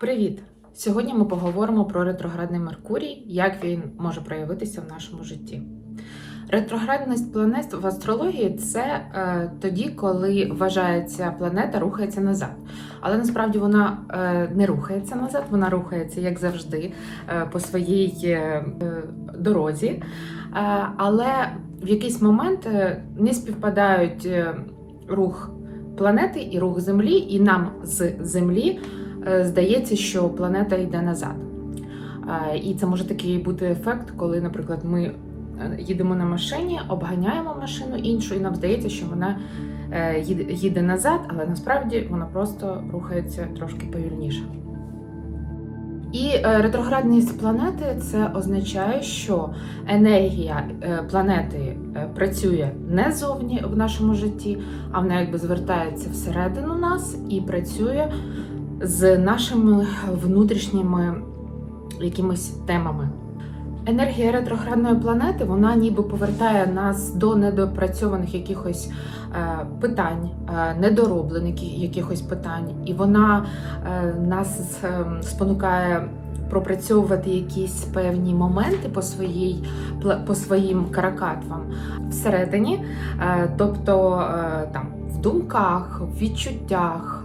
Привіт! Сьогодні ми поговоримо про ретроградний Меркурій, як він може проявитися в нашому житті. Ретроградність планет в астрології це е, тоді, коли вважається планета рухається назад. Але насправді вона е, не рухається назад, вона рухається, як завжди, е, по своїй е, е, дорозі. Е, але в якийсь момент е, не співпадають е, рух планети і рух Землі, і нам з Землі здається, що планета йде назад. Е, І це може такий бути ефект, коли, наприклад, ми е, їдемо на машині, обганяємо машину іншу, і нам здається, що вона е, їде- назад, але насправді вона просто рухається трошки повільніше. І е, ретроградність планети це означає, що енергія е, планети е, працює не зовні в нашому житті, а вона якби звертається всередину нас і працює з нашими внутрішніми якимись темами. Енергія ретроградної планети вона ніби повертає нас до недопрацьованих якихось е, питань, е, недороблених якихось питань, і вона е, нас спонукає пропрацьовувати якісь певні моменти по своїй по своїм каракатвам всередині, тобто там в думках, в відчуттях,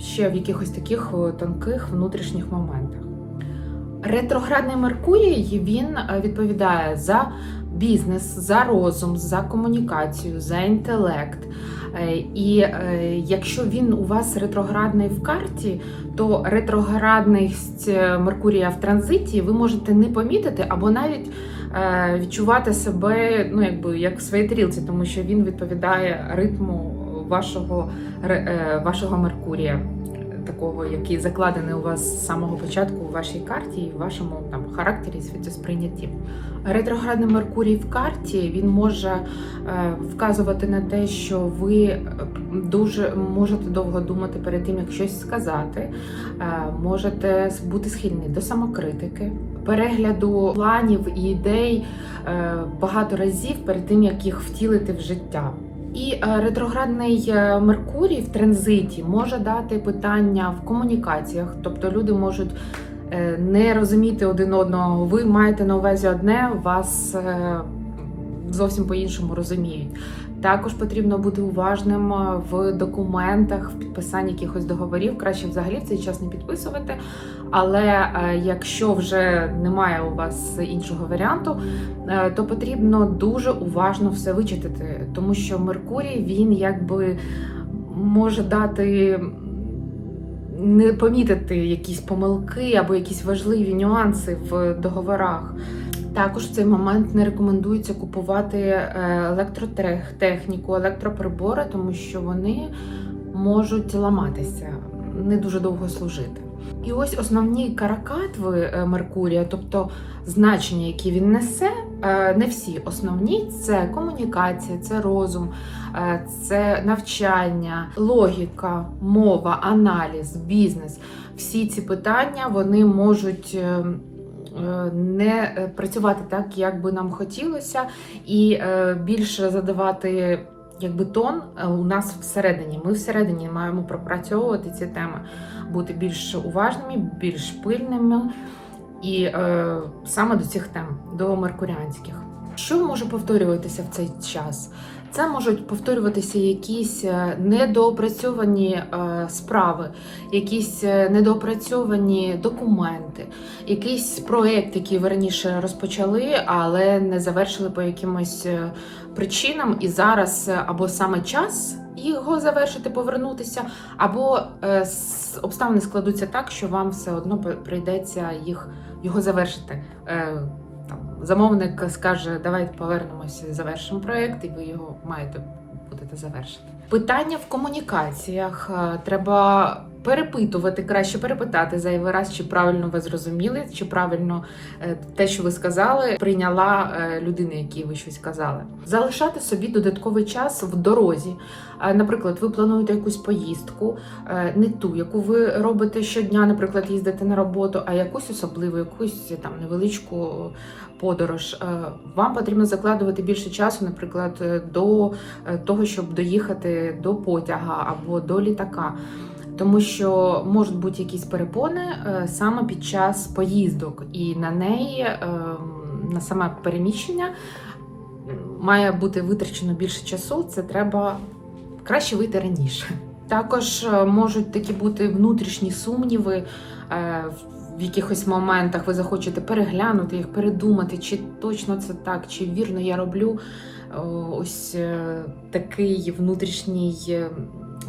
ще в якихось таких е, тонких внутрішніх моментах. Ретроградний Меркурій він е, відповідає за бізнес, за розум, за комунікацію, за інтелект. Е, І якщо він у вас ретроградний в карті, то ретроградність Меркурія в транзиті ви можете не помітити або навіть відчувати себе ну, якби, як в своїй тарілці, тому що він відповідає ритму вашого, е, вашого Меркурія такого, який закладений у вас з самого початку у вашій карті і в вашому там характері світосприйнятті. Ретроградний Меркурій в карті він може е, вказувати на те, що ви е, дуже можете довго думати перед тим, як щось сказати, можете бути схильні до самокритики, перегляду планів і ідей багато разів перед тим, як їх втілити в життя. І е, ретроградний е, Меркурій в транзиті може дати питання в комунікаціях, тобто люди можуть е, не розуміти один одного. Ви маєте на увазі одне, вас зовсім по-іншому розуміють. Також потрібно бути уважним е, в документах, в підписанні якихось договорів. Краще взагалі в цей час не підписувати. Але е, якщо вже немає у вас іншого варіанту, е, то потрібно дуже уважно все вичитати, тому що Меркурій він якби може дати не помітити якісь помилки або якісь важливі нюанси в договорах. Також в цей момент не рекомендується купувати е, електротехніку, електроприбори, тому що вони можуть ламатися, не дуже довго служити. І ось основні каракатви е, Меркурія, тобто значення, які він несе, е, не всі основні це комунікація, це розум, це навчання, логіка, мова, аналіз, бізнес. Всі ці питання вони можуть. Е, Не е, працювати так, як би нам хотілося, і е, більше задавати якби тон у нас всередині. Ми всередині маємо пропрацьовувати ці теми, бути більш уважними, більш пильними і е, саме до цих тем, до меркуріанських. Що може повторюватися в цей час? Це можуть повторюватися якісь е, недоопрацьовані е, справи, якісь е, недоопрацьовані документи, якийсь проєкт, який ви раніше розпочали, але не завершили по якимось причинам, і зараз або саме час його завершити, повернутися, або обставини складуться так, що вам все одно прийдеться їх його завершити. Там замовник скаже, давайте повернемося, завершимо проект, і ви його маєте будете завершити. Питання в комунікаціях Е, треба перепитувати, краще перепитати зайвий раз, чи правильно ви зрозуміли, чи правильно е, те, що ви сказали, прийняла е, людина, якій ви щось казали. Залишати собі додатковий час в дорозі. Наприклад, ви плануєте якусь поїздку, е, не ту, яку ви робите щодня, наприклад, їздите на роботу, а якусь особливу, якусь там невеличку подорож. Вам потрібно закладувати більше часу, наприклад, до того, щоб доїхати до потяга або до літака. Тому що можуть бути якісь перепони е, саме під час поїздок, і на неї, е, на саме переміщення, має бути витрачено більше часу. Це треба краще вийти раніше. Також е, можуть такі бути внутрішні сумніви. в- якихось моментах ви захочете переглянути їх, передумати, чи точно це так, чи вірно я роблю ось такий внутрішній,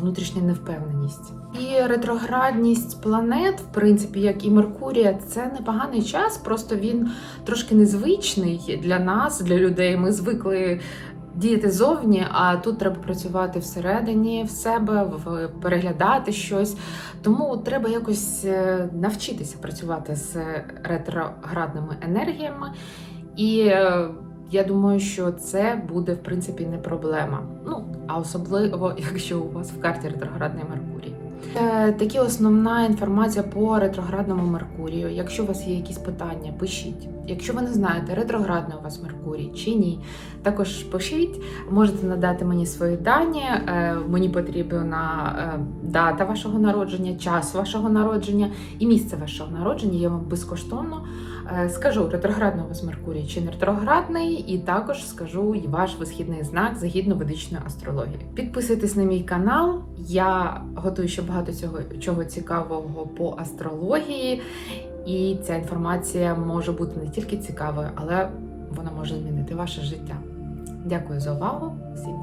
внутрішня невпевненість. І ретроградність планет, в принципі, як і Меркурія, це непоганий час, просто він трошки незвичний для нас, для людей. Ми звикли діяти зовні, а тут треба працювати всередині в себе, в- переглядати щось. Тому треба якось е, навчитися працювати з ретроградними енергіями. І е, я думаю, що це буде в принципі не проблема. Ну а особливо, якщо у вас в карті ретроградний Меркурій. Е, Такі основна інформація по ретроградному Меркурію. Якщо у вас є якісь питання, пишіть. Якщо ви не знаєте, ретроградний у вас Меркурій чи ні, також пишіть. Можете надати мені свої дані. Е, Мені потрібна е, дата вашого народження, час вашого народження і місце вашого народження. Я вам безкоштовно скажу, ретроградний у вас Меркурій чи не ретроградний, і також скажу ваш висхідний знак згідно ведичної астрології. Підписуйтесь на мій канал. Я готую ще багато цього чого цікавого по астрології, і ця інформація може бути не тільки цікавою, але вона може змінити ваше життя. Дякую за увагу. Всім